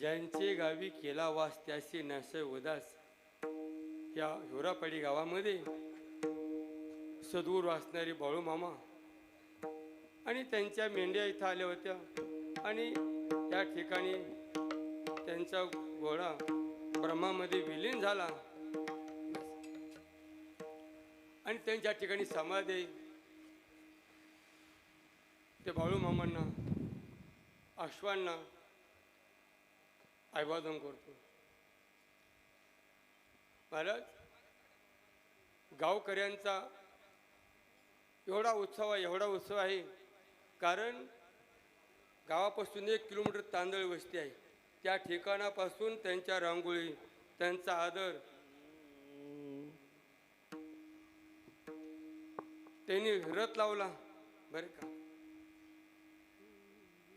ज्यांचे गावी केला वास त्याशी नसे उदास. या हिवरापाडी गावामध्ये सदूर वाचणारी बाळू मामा आणि त्यांच्या मेंढ्या इथं आल्या होत्या. आणि त्या ठिकाणी त्यांचा घोडा ब्रह्मामध्ये विलीन झाला. आणि त्यांच्या ठिकाणी समाधी ते बाळू मामांना अश्वांना अभिवादन करतो. महाराज गावकऱ्यांचा एवढा उत्सव आहे एवढा उत्सव आहे. कारण गावापासून एक किलोमीटर तांदळ वस्ती आहे. त्या ठिकाणापासून त्यांच्या रांगोळी त्यांचा आदर त्यांनी रथ लावला. बरं का?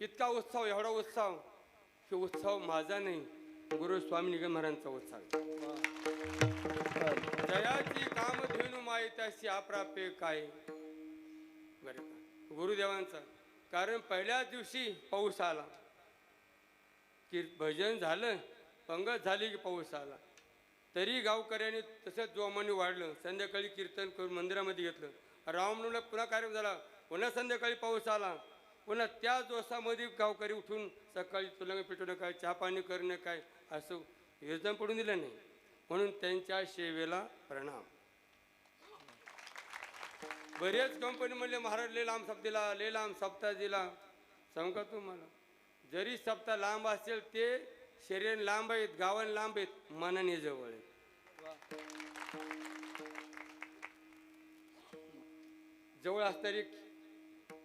इतका उत्सव एवढा उत्सव की उत्सव माझा नाही गुरु स्वामी निगम महाराजांचा उत्सव आहे. जयाची काम धेनु माहिती अप्राप्य काय? गुरुदेवांचा. कारण पहिल्याच दिवशी पाऊस आला. की भजन झालं पंगत झाली की पाऊस आला. तरी गावकऱ्यांनी तसंच जोमाने वाढलं संध्याकाळी कीर्तन करून मंदिरामध्ये घेतलं. रामनवमीला पुन्हा कार्यक्रम झाला. पुन्हा संध्याकाळी पाऊस आला. पुन्हा त्या जोशामध्ये गावकरी उठून सकाळी तुला पेटवणं काय चहा पाणी करणं काय असं योजना पडून दिलं नाही. म्हणून त्यांच्या सेवेला प्रणाम. बरेच कंपनी म्हणले महाराज लय लांब दिला लय लांब सप्ताह दिला. सांगा का तुम्हाला? जरी सप्ताह लांब असेल ते शरीर लांब आहेत गावान लांब आहेत मनाने जवळ आहेत. जवळ असणारी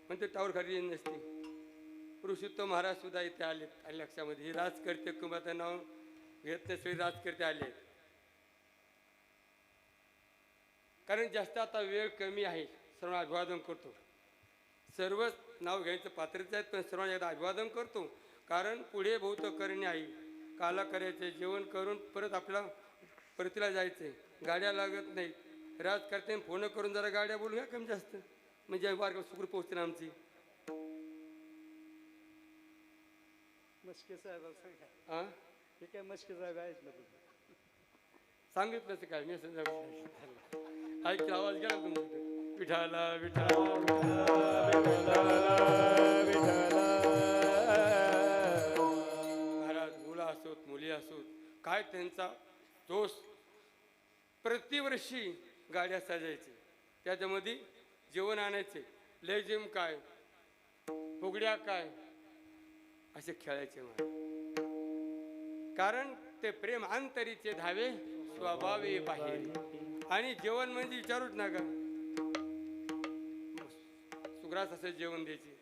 म्हणते टावर खाली नसते. पुरुषोत्तम महाराज सुद्धा इथे आले लक्षामध्ये हे राजकर्ते कुमाचं नाव घेत सगळे राजकर्ते आले आहेत कारण जास्त आता वेळ कमी आहे सर्वांना अभिवादन करतो. सर्वच नाव घ्यायचं पात्रच आहेत पण सर्वांना एकदा अभिवादन करतो. कारण पुढे बहुत करणे आहे. काला करायचे जेवण करून परत आपला परतीला जायचे गाड्या लागत नाही राजकर्त्यांनी फोन करून जरा गाड्या बोलूया कमी जास्त. म्हणजे मार्ग सुखरूप पोहोचते ना आमची मस्के साहेब हां हे काय मस्के साहेब आहेत ना तुम्ही सांगितलंच काय मी ऐक आवाज गेला तुमच्या विठाला विठाला महाराज मुलं असोत मुली असोत काय त्यांचा दोष प्रतिवर्षी गाड्या सजायचे त्याच्यामध्ये जेवण आणायचे. लेझिम काय? फुगड्या काय? असे खेळायचे कारण ते प्रेम आंतरीचे धावे स्वभावे बाहेर. आणि जेवण म्हणजे विचारूच नका. सुग्रास असं जेवण द्यायचे.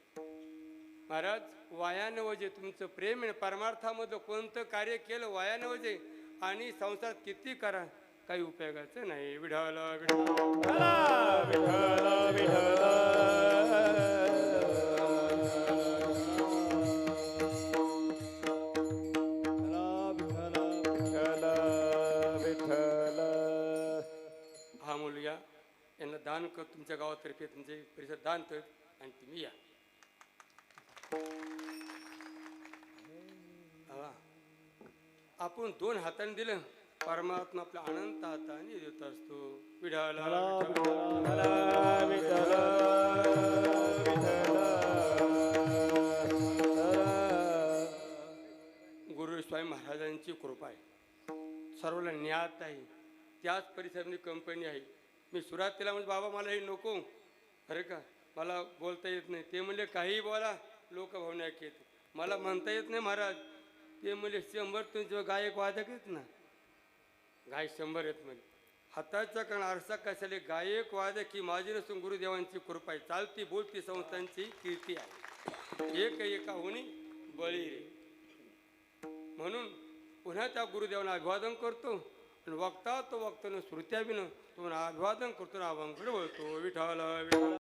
महाराज वायानं वजे तुमचं प्रेम परमार्थामध्ये कोणतं कार्य केलं? वायानं वजे आणि संसारात किती करा काही उपयोगाचं नाही. विढाला विढा हा मुलगा यांना दान कर तुमच्या गावातर्फे तुमचे परिसर दान कर आणि तुम्ही या. आपण दोन हाताने दिलं. परमात्मा आपल्या अनंत हाताने देत असतो. गुरु स्वामी महाराजांची कृपा आहे. सर्वांना ज्ञात आहे. त्याच परिसरामध्ये कंपनी आहे. मी सुरुवातीला म्हणजे बाबा मला हे नको. अरे का? मला बोलता येत नाही. ते म्हणले काही बोला लोक भावनाक येत मला म्हणता येत नाही महाराज. ते म्हणले शंभर तुमचे गायक वादक आहेत ना. गाय शंभर येत म्हणे. हाताचा कारण आरसा कशाले? गायक वादक ही माझी नसून गुरुदेवांची कृपा आहे. चालती बोलती संस्थांची कीर्ती आहे. एक एका होणी बळी रे. म्हणून पुन्हा त्या गुरुदेवांना अभिवादन करतो आणि वक्ता तो वक्तानं श्रुत्या तो अभिवादन करतो ना अभंगकडे वळतो विठाला विठाला